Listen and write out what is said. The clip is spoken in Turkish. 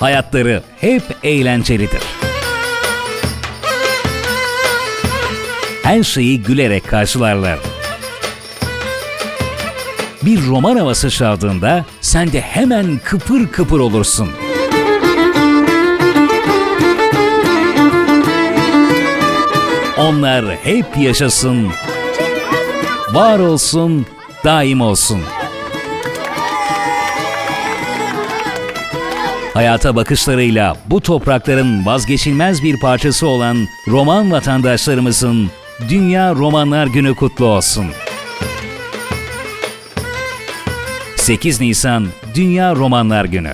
Hayatları hep eğlencelidir. Her şeyi gülerek karşılarlar. Bir roman havası çaldığında sen de hemen kıpır kıpır olursun. Onlar hep yaşasın, var olsun, daim olsun. Hayata bakışlarıyla bu toprakların vazgeçilmez bir parçası olan roman vatandaşlarımızın Dünya Romanlar Günü kutlu olsun. 8 Nisan Dünya Romanlar Günü.